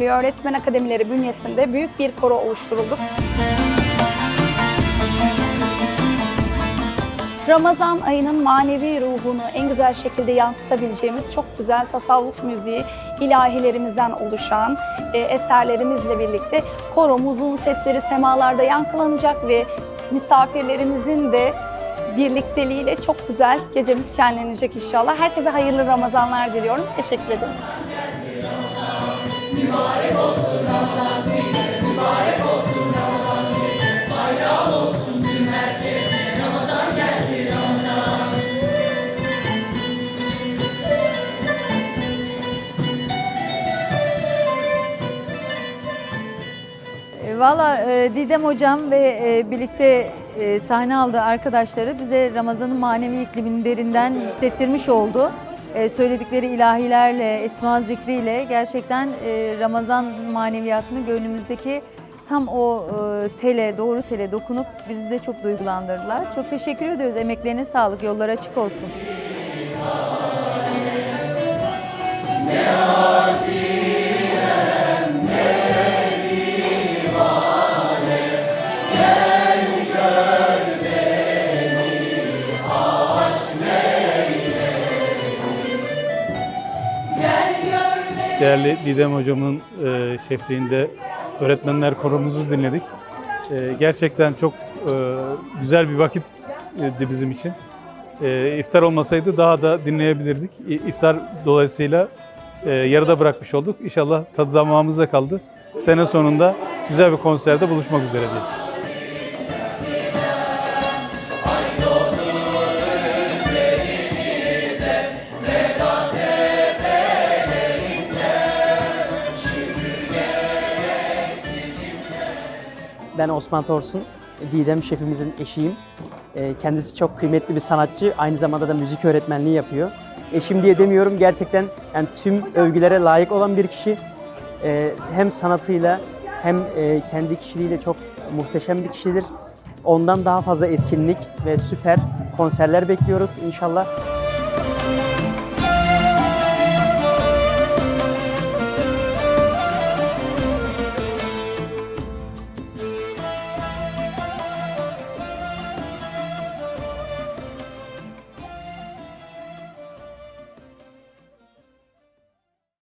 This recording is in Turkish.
Birliği Öğretmen Akademileri bünyesinde büyük bir koro oluşturulduk. Ramazan ayının manevi ruhunu en güzel şekilde yansıtabileceğimiz çok güzel tasavvuf müziği ilahilerimizden oluşan e, eserlerimizle birlikte koromuzun sesleri semalarda yankılanacak ve misafirlerimizin de birlikteliğiyle çok güzel gecemiz şenlenecek inşallah. Herkese hayırlı Ramazanlar diliyorum. Teşekkür ederim. E, Valla e, Didem Hocam ve e, birlikte sahne aldığı arkadaşları bize Ramazan'ın manevi iklimini derinden hissettirmiş oldu. E, Söyledikleri ilahilerle, esma zikriyle gerçekten e, Ramazan maneviyatını gönlümüzdeki tam o e, tele, doğru tele dokunup bizi de çok duygulandırdılar. Çok teşekkür ediyoruz. Emeklerine sağlık, yollar açık olsun. Değerli Didem Hocam'ın e, şefliğinde öğretmenler korumuzu dinledik. E, gerçekten çok e, güzel bir vakitti bizim için. E, iftar olmasaydı daha da dinleyebilirdik. İftar dolayısıyla e, yarıda bırakmış olduk. İnşallah tadı damağımızda kaldı. Sene sonunda güzel bir konserde buluşmak üzere diye. Ben Osman Torsun, Didem şefimizin eşiyim. Ee, Kendisi çok kıymetli bir sanatçı, aynı zamanda da müzik öğretmenliği yapıyor. Eşim diye demiyorum, gerçekten yani tüm övgülere layık olan bir kişi. Ee, Hem sanatıyla hem e, kendi kişiliğiyle çok muhteşem bir kişidir. Ondan daha fazla etkinlik ve süper konserler bekliyoruz inşallah.